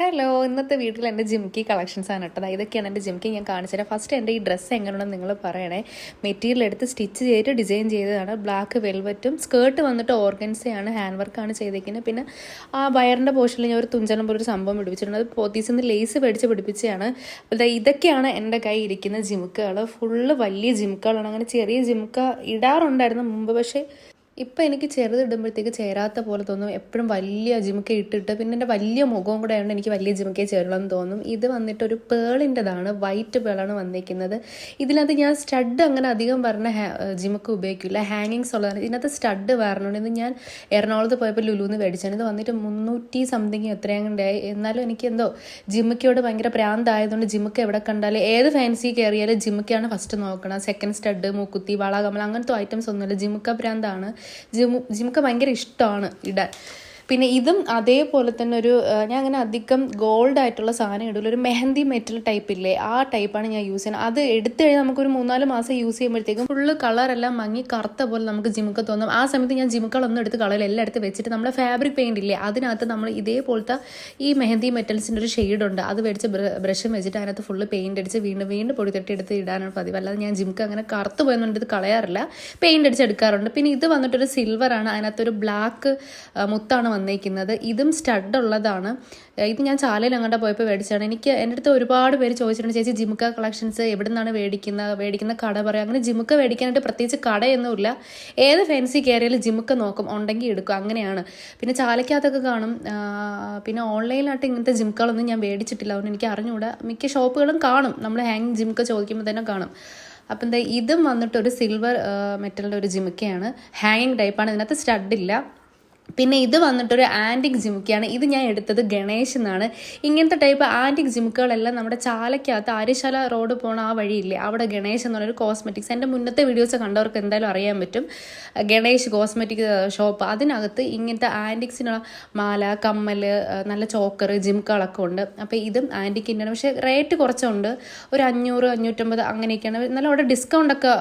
Hello ഇന്നത്തെ വീട്ടിൽ എന്റെ ജിംകി കളക്ഷൻസ് ആണ് കേട്ടത് ഇതൊക്കെയാണ് എന്റെ ജിംകി ഞാൻ കാണിച്ചുതരാം ഫസ്റ്റ് എന്റെ ഈ ഡ്രസ്സ് എങ്ങനെയാണെന്ന് നിങ്ങൾ പറയണേ. മെറ്റീരിയൽ എടുത്ത് സ്റ്റിച്ച് ചെയ്തിട്ട് ഡിസൈൻ ചെയ്തതാണ്. ബ്ലാക്ക് വെൽവെറ്റും സ്കേർട്ട് വന്നിട്ട് ഓർഗൻസയാണ് ഹാൻഡ് വർക്കാണ് ചെയ്തേക്കുന്നത്. പിന്നെ ആ വയറിന്റെ പോർഷനിൽ ഞാൻ ഒരു തുഞ്ചനം പോലെ ഒരു സംഭവം പിടിപ്പിച്ചിട്ടുണ്ട്. അത് പോത്തീസിൽ നിന്ന് ലേസ് പഠിച്ച് പിടിപ്പിച്ചതാണ് ഇതൊക്കെയാണ് എന്റെ കൈ ഇരിക്കുന്ന ജിമുക്കുകൾ ഫുള്ള് വലിയ ജിമുക്കുകളാണ്. അങ്ങനെ ചെറിയ ജിമുക്ക ഇടാറുണ്ടായിരുന്നു മുമ്പ്. പക്ഷേ ഇപ്പം എനിക്ക് ചെറുതിടുമ്പോഴത്തേക്ക് ചേരാത്ത പോലെ തോന്നും. എപ്പോഴും വലിയ അജിമുക്കെ ഇട്ടിട്ട് പിന്നെ എന്റെ വലിയ മുഖവും കൂടെ ആയതുകൊണ്ട് എനിക്ക് വലിയ ജിമുക്കേ ചേരണം തോന്നും. ഇത് വന്നിട്ട് ഒരു പേളിന്റെതാണ്. വൈറ്റ് പേളാണ് വന്നിരിക്കുന്നത്. ഇതിനകത്ത് ഞാൻ സ്റ്റഡ് അങ്ങനെ അധികം പറഞ്ഞ ജിമുക്ക് ഉപയോഗിക്കില്ല. ഹാങ്ങിങ്സ് ഉള്ളതാണ്. ഇതിനകത്ത് സ്റ്റഡ് വരണുണ്ട് ഇത് ഞാൻ എറണാകുളത്ത് പോയപ്പോൾ ലുലുന്ന് മേടിച്ചാണ്. ഇത് വന്നിട്ട് മുന്നൂറ്റി സംതിങ് എത്രയും ഉണ്ടായി. എന്നാലും എനിക്ക് എന്തോ ജിമുക്കയോട് ഭയങ്കര പ്രാന്തായതുകൊണ്ട് ജിമുക്ക് എവിടെ കണ്ടാലും ഏത് ഫാൻസി കയറിയാലും ജിമുക്കയാണ് ഫസ്റ്റ് നോക്കണം സെക്കൻഡ് സ്റ്റഡ് മൂക്കുത്തി വള കമല അങ്ങനത്തെ ഐറ്റംസ് ഒന്നുമില്ല. ജിമുക്ക പ്രാന്താണ്. ജിമു ജിമുക്ക് ഭയങ്കര ഇഷ്ടമാണ് ഇടാൻ. പിന്നെ ഇതും അതേപോലെ തന്നെ ഒരു ഞാൻ അങ്ങനെ അധികം ഗോൾഡ് ആയിട്ടുള്ള സാധനം ഇടില്ല ഒരു മെഹന്തി മെറ്റൽ ടൈപ്പ് ഇല്ലേ ആ ടൈപ്പാണ് ഞാൻ യൂസ് ചെയ്യുന്നത്. അത് എടുത്തു കഴിഞ്ഞാൽ നമുക്ക് ഒരു മൂന്നാൽ മാസം യൂസ് ചെയ്യുമ്പോഴത്തേക്കും ഫുള്ള് കളറെല്ലാം മങ്ങി കറുത്ത പോലെ നമുക്ക് ജിമുക്ക തോന്നും. ആ സമയത്ത് ഞാൻ ജിമുക്കളൊന്നും എടുത്ത് കളയില്ല. എല്ലാം എടുത്ത് വെച്ചിട്ട് നമ്മുടെ ഫാബ്രിക് പെയിന്റ് ഇല്ലേ അതിനകത്ത് നമ്മൾ ഇതേപോലത്തെ ഈ മെഹന്തി മെറ്റൽസിന്റെ ഒരു ഷെയ്ഡ് ഉണ്ട്. അത് മേടിച്ച് ബ്രഷും വെച്ചിട്ട് അതിനകത്ത് ഫുള്ള് പെയിന്റ് അടിച്ച് വീണ്ടും വീണ്ടും പൊടി തട്ടി എടുത്ത് ഇടാനാണ് പതിവ്. അല്ലാതെ ഞാൻ ജിമുക്ക് അങ്ങനെ കറുത്ത് പോയെന്നുണ്ട് കളയാറില്ല. പെയിന്റ് അടിച്ച് എടുക്കാറുണ്ട്. പിന്നെ ഇത് വന്നിട്ടൊരു സിൽവർ ആണ്. അതിനകത്തൊരു ബ്ലാക്ക് മുത്താണ് വന്നേക്കുന്നത്. ഇതും സ്റ്റഡ് ഉള്ളതാണ്. ഇത് ഞാൻ ചാലയിൽ അങ്ങോട്ട് പോയപ്പോൾ മേടിച്ചാണ് എനിക്ക് എന്റെ അടുത്ത് ഒരുപാട് പേര് ചോദിച്ചിട്ടുണ്ട് ചേച്ചി ജിമുക്ക കളക്ഷൻസ് എവിടെ നിന്നാണ് മേടിക്കുന്നത് മേടിക്കുന്ന കട പറയാം? അങ്ങനെ ജിമുക്ക മേടിക്കാനായിട്ട് പ്രത്യേകിച്ച് കടയൊന്നുമില്ല. ഏത് ഫാൻസി കയറിയാലും ജിമുക്ക നോക്കും ഉണ്ടെങ്കിൽ എടുക്കും. അങ്ങനെയാണ്. പിന്നെ ചാലയ്ക്കകത്തൊക്കെ കാണും. പിന്നെ ഓൺലൈനിലായിട്ട് ഇങ്ങനത്തെ ജിമുക്കകളൊന്നും ഞാൻ മേടിച്ചിട്ടില്ല. അതുകൊണ്ട് എനിക്ക് അറിഞ്ഞുകൂടാ മിക്ക ഷോപ്പുകളും കാണും. നമ്മൾ ഹാങ് ജിമുക്ക ചോദിക്കുമ്പോൾ തന്നെ കാണും. അപ്പം എന്താ ഇതും വന്നിട്ട് ഒരു സിൽവർ മെറ്റലിന്റെ ഒരു ജിമുക്കയാണ്. ഹാങ്ങിങ് ടൈപ്പാണ് ഇതിനകത്ത് സ്റ്റഡില്ല പിന്നെ ഇത് വന്നിട്ടൊരു ആന്റിക് ജിമുക്കയാണ് ഇത് ഞാൻ എടുത്തത് ഗണേഷ് എന്നാണ്. ഇങ്ങനത്തെ ടൈപ്പ് ആന്റിക് ജിമുക്കുകളെല്ലാം നമ്മുടെ ചാലക്കകത്ത് ആര്യശാല റോഡ് പോണ ആ വഴിയില്ലേ അവിടെ ഗണേഷ് എന്ന് പറഞ്ഞൊരു കോസ്മെറ്റിക്സ് എന്റെ മുന്നത്തെ വീഡിയോസ് കണ്ടവർക്ക് എന്തായാലും അറിയാൻ പറ്റും. ഗണേഷ് കോസ്മെറ്റിക് ഷോപ്പ് അതിനകത്ത് ഇങ്ങനത്തെ ആന്റിക്സിനുള്ള മാല കമ്മൽ നല്ല ചോക്കർ ജിമുക്കുകളൊക്കെ ഉണ്ട്. അപ്പോൾ ഇതും ആന്റിക്കിന്റെയാണ് പക്ഷേ റേറ്റ് കുറച്ചുണ്ട്. ഒരു അഞ്ഞൂറ് അഞ്ഞൂറ്റമ്പത് അങ്ങനെയൊക്കെയാണ്. നല്ല അവിടെ ഡിസ്കൗണ്ടൊക്കെ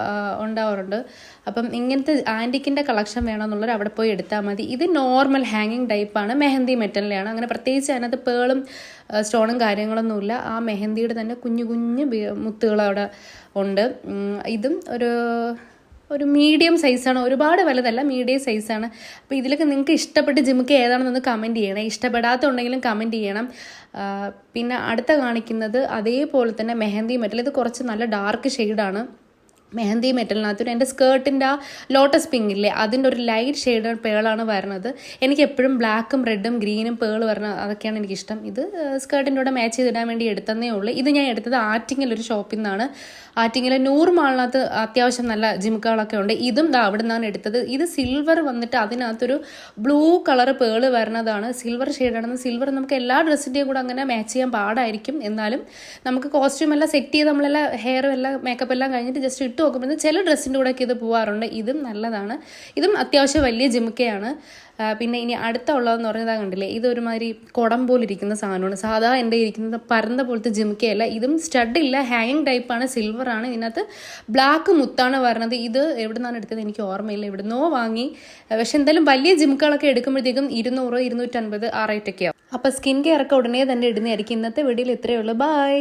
ഉണ്ടാവാറുണ്ട്. അപ്പം ഇങ്ങനത്തെ ആന്റിക്കിന്റെ കളക്ഷൻ വേണമെന്നുള്ളവർ അവിടെ പോയി എടുത്താൽ മതി. ഇത് നോർമൽ ഹാങ്ങിങ് ടൈപ്പാണ് മെഹന്തി മെറ്റലിലാണ് അങ്ങനെ പ്രത്യേകിച്ച് അതിനകത്ത് പേളും സ്റ്റോണും കാര്യങ്ങളൊന്നുമില്ല ആ മെഹന്തിയുടെ തന്നെ കുഞ്ഞു കുഞ്ഞു മുത്തുകൾ അവിടെ ഉണ്ട്. ഇതും ഒരു ഒരു മീഡിയം സൈസാണ് ഒരുപാട് വലുതല്ല മീഡിയം സൈസാണ് അപ്പോൾ ഇതിലൊക്കെ നിങ്ങൾക്ക് ഇഷ്ടപ്പെട്ട് ജിമുക്ക് ഏതാണെന്നൊന്ന് കമന്റ് ചെയ്യണേ. ഇഷ്ടപ്പെടാത്തുണ്ടെങ്കിലും കമന്റ് ചെയ്യണം. പിന്നെ അടുത്ത കാണിക്കുന്നത് അതേപോലെ തന്നെ മെഹന്തി മെറ്റൽ. ഇത് കുറച്ച് നല്ല ഡാർക്ക് ഷെയ്ഡാണ് മെഹന്തി മെറ്റലിനകത്തൊരു എന്റെ സ്കേർട്ടിന്റെ ആ ലോട്ടസ് പിങ്ക് ഇല്ലേ അതിന്റെ ഒരു ലൈറ്റ് ഷെയ്ഡ് പേളാണ് വരുന്നത് എനിക്ക് എപ്പോഴും ബ്ലാക്കും റെഡും ഗ്രീനും പേൾ വരണം അതൊക്കെയാണ് എനിക്കിഷ്ടം. ഇത് സ്കേർട്ടിന്റെ കൂടെ മാച്ച് ചെയ്തിടാൻ വേണ്ടി എടുത്തതേ ഉള്ളൂ. ഇത് ഞാൻ എടുത്തത് ആറ്റിങ്ങൽ ഒരു ഷോപ്പിൽ നിന്നാണ്. ആറ്റിങ്ങൽ നൂറ് മാളിനകത്ത് അത്യാവശ്യം നല്ല ജിമുക്കുകളൊക്കെ ഉണ്ട്. ഇതും ദാ അവിടെ നിന്നാണ് എടുത്തത്. ഇത് സിൽവർ വന്നിട്ട് അതിനകത്തൊരു ബ്ലൂ കളർ പേൾ വരുന്നതാണ് സിൽവർ ഷെയ്ഡാണെന്ന് സിൽവർ നമുക്ക് എല്ലാ ഡ്രസ്സിന്റെയും കൂടെ അങ്ങനെ മാച്ച് ചെയ്യാൻ പാടായിരിക്കും. എന്നാലും നമുക്ക് കോസ്റ്റ്യൂം എല്ലാം സെറ്റ് ചെയ്ത് നമ്മളെല്ലാം ഹെയറും എല്ലാം മേക്കപ്പ് എല്ലാം കഴിഞ്ഞിട്ട് ജസ്റ്റ് ഇട്ട് നോക്കുമ്പോൾ ചില ഡ്രസ്സിന്റെ കൂടെയൊക്കെ ഇത് പോകാറുണ്ട് ഇതും നല്ലതാണ്. ഇതും അത്യാവശ്യം വലിയ ജിമുക്കയാണ്. പിന്നെ ഇനി അടുത്ത ഉള്ളതെന്ന് പറഞ്ഞതാ കണ്ടില്ലേ? ഇതൊരുമാതിരി കുടം പോലെ ഇരിക്കുന്ന സാധനമാണ്. സാധാ എന്റെ ഇരിക്കുന്നത് പരന്ന പോലത്തെ ജിമുക്കയല്ല. ഇതും സ്റ്റഡ് ഇല്ല. ഹാങ്ങിങ് ടൈപ്പാണ് സിൽവറാണ് ഇതിനകത്ത് ബ്ലാക്ക് മുത്താണ് വരുന്നത് ഇത് എവിടെ നിന്നാണ് എടുത്തത് എനിക്ക് ഓർമ്മയില്ല. എവിടുന്നോ വാങ്ങി. പക്ഷെ എന്തായാലും വലിയ ജിമുക്കുകളൊക്കെ എടുക്കുമ്പോഴത്തേക്കും ഇരുന്നൂറ് ഇരുന്നൂറ്റൻപത് ആ അപ്പോൾ സ്കിൻ കെയർ ഒക്കെ ഉടനെ തന്നെ ഇടുന്നതായിരിക്കും. ഇന്നത്തെ വീഡിയോയിൽ ഇത്രയേ ഉള്ളൂ. ബൈ